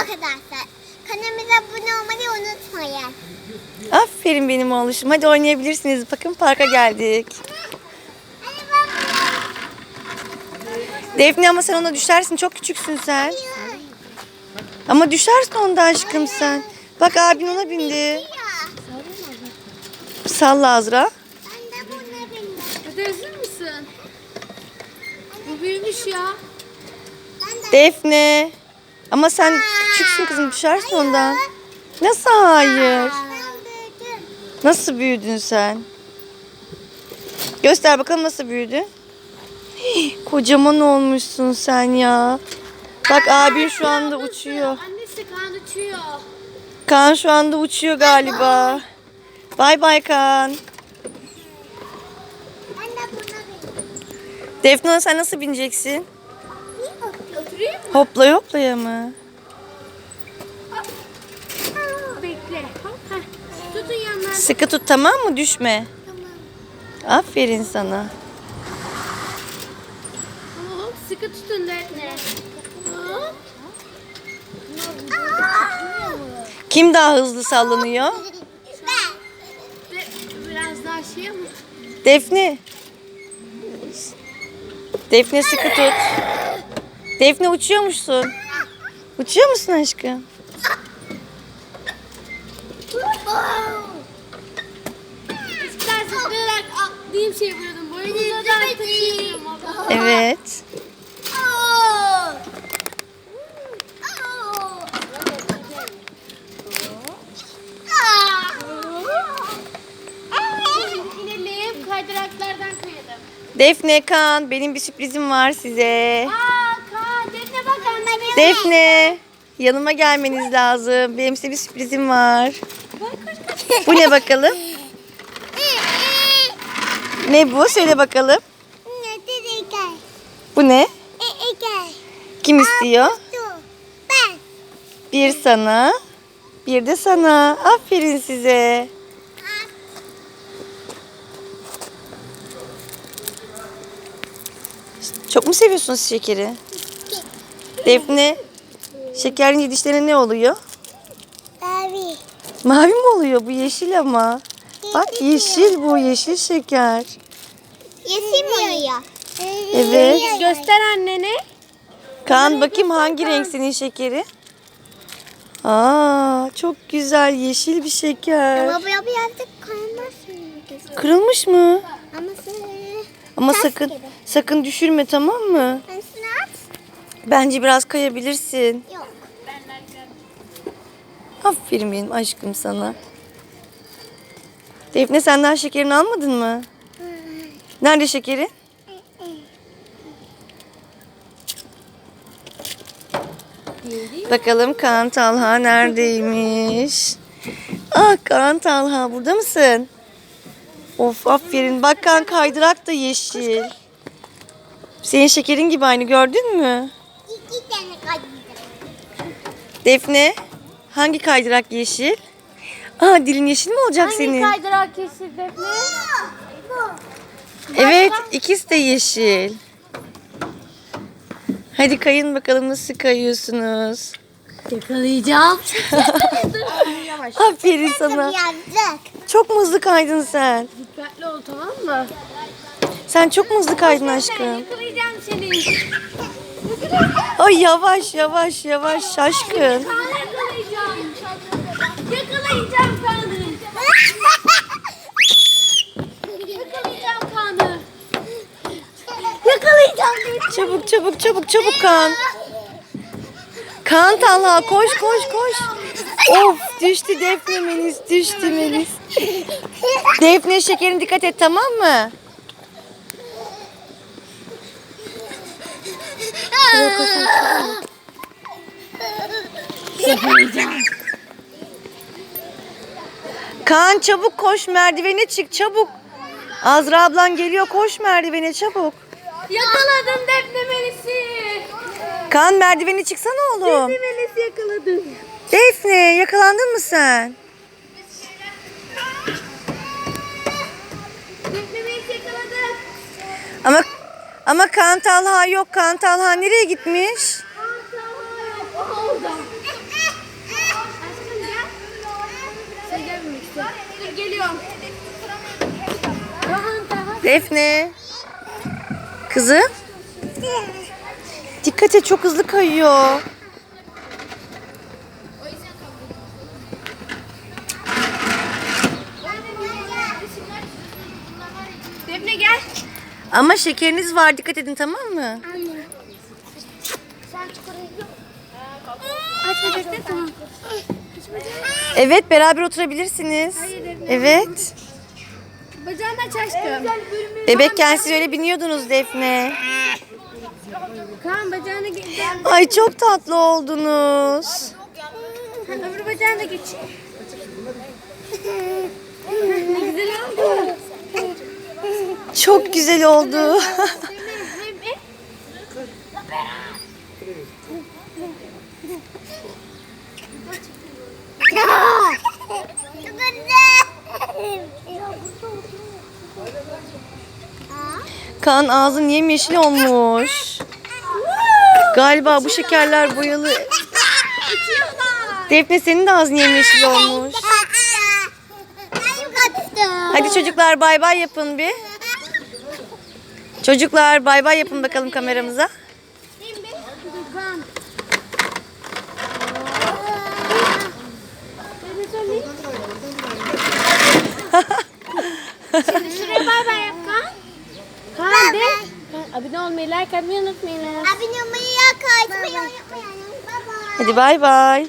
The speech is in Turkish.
arkadaşlar. Kanalımıza abone olmayı unutmayın. Aferin benim oğluşum. Hadi oynayabilirsiniz. Bakın parka geldik. Defne ama sen ona düşersin. Çok küçüksün sen. Ama düşersin onda aşkım sen. Bak abin ona bindi. Salla Azra. Ben de buna bindim. Bu büyümüş ya. Ben de. Defne. Ama sen küçüksün kızım. Düşersin ondan. Nasıl hayır? Nasıl büyüdün sen? Göster bakalım nasıl büyüdün. Hii, Kocaman olmuşsun sen ya. Bak abin şu anda uçuyor. Annesi kan uçuyor. Kaan şu anda uçuyor galiba. Bay bay Kaan. Ben de buna bindim. Defne sen nasıl bineceksin? Oturayım mı? Hopla hoplaya mı? Bekle. Hop, heh. Tutun yanlarına. Sıkı tut tamam mı? Düşme. Tamam. Aferin sana. Hop sıkı tutun Defne. Hop. Kim daha hızlı sallanıyor? Ben. Biraz daha şey mı? Defne. Defne sıkı tut. Defne uçuyormuşsun. Uçuyor musun aşkım? Atlayayım şey yapıyordum. Boyunca da taşıyordum. Evet. Defne Kaan benim bir sürprizim var size. Aa Kaan Defne bak anne. Defne yanıma gelmeniz lazım. Benim size bir sürprizim var. Bu ne bakalım? Ne bu? Söyle bakalım. Bu ne? E. Kim istiyor? Ben. Bir sana, bir de sana. Aferin size. Çok mu seviyorsunuz şekeri? Defne, şekerin yedişlerine ne oluyor? Abi. Mavi mi oluyor? Bu yeşil ama. Bak yeşil bu, yeşil şeker. Yeşilmiyor ya. Evet. Göster annene. Kaan bakayım hangi renk senin şekeri? Aa, çok güzel yeşil bir şeker. Ama bu birazcık kaymaz Kırılmış mı? Ama sen... Ama Ters sakın gibi. sakın düşürme tamam mı? Ben at. Bence biraz kayabilirsin. Yok. Aferin benim aşkım sana. Defne sen daha şekerini almadın mı? Nerede şekeri? Bakalım Kaan Talha neredeymiş? Ah Kaan Talha burada mısın? Of aferin. Bak Kaan kaydırak da yeşil. Senin şekerin gibi aynı gördün mü? İki tane kaydı. Defne hangi kaydırak yeşil? Aa dilin yeşil mi olacak Hangi senin? kaydırak kesin Defne? Evet ikisi de yeşil. Hadi kayın bakalım nasıl kayıyorsunuz. Yakalayacağım. Aferin sana. Çok mu hızlı kaydın sen? Dikkatli ol tamam mı? Sen çok mu hızlı kaydın aşkım? yakalayacağım seni. Ay yavaş yavaş yavaş şaşkın. Yakalayacağım. Yakalayacağım Kaan'ı. Yakalayacağım Kaan'ı. Yakalayacağım. Çabuk çabuk çabuk çabuk Kaan. Kaan Talha koş koş koş. Of düştü Defne Melis düştü Melis. Defne şekerin dikkat et tamam mı? Kaan çabuk koş merdivene çık çabuk. Azra ablan geliyor koş merdivene çabuk. Yakaladım Defne Melis'i. Kaan merdivene çıksana oğlum. Defne Melis'i yakaladım. Defne yakalandın mı sen? Defne Melis'i yakaladım. Ama ama Kaan Talha yok. Kaan Talha nereye gitmiş? Aa, tamam. O orada. Geliyorum. Kaan daha. Defne. Kızım. Dikkat et çok hızlı kayıyor. Defne gel. Ama şekeriniz var dikkat edin tamam mı? Anne. Sen çikolata Açma Defne tamam. Evet beraber oturabilirsiniz. Evet. Bacağını aç aşkım. Bebekken siz öyle biniyordunuz Defne. Kaan bacağını geç. Ay çok tatlı oldunuz. Öbür bacağını da geç. ne güzel oldu. Çok güzel oldu. Kaan ağzın yemyeşil olmuş. Galiba bu şekerler boyalı. Defne senin de ağzın yemyeşil olmuş. Hadi çocuklar bay bay yapın bir. Çocuklar bay bay yapın bakalım kameramıza. Kaan. Şimdi şuraya bay bay yap Kaan. Kaan de. Kaan, Abone olmayı, like atmayı unutmayın. Abone olmayı, like atmayı unutmayın. Bye bye. Hadi bay bay.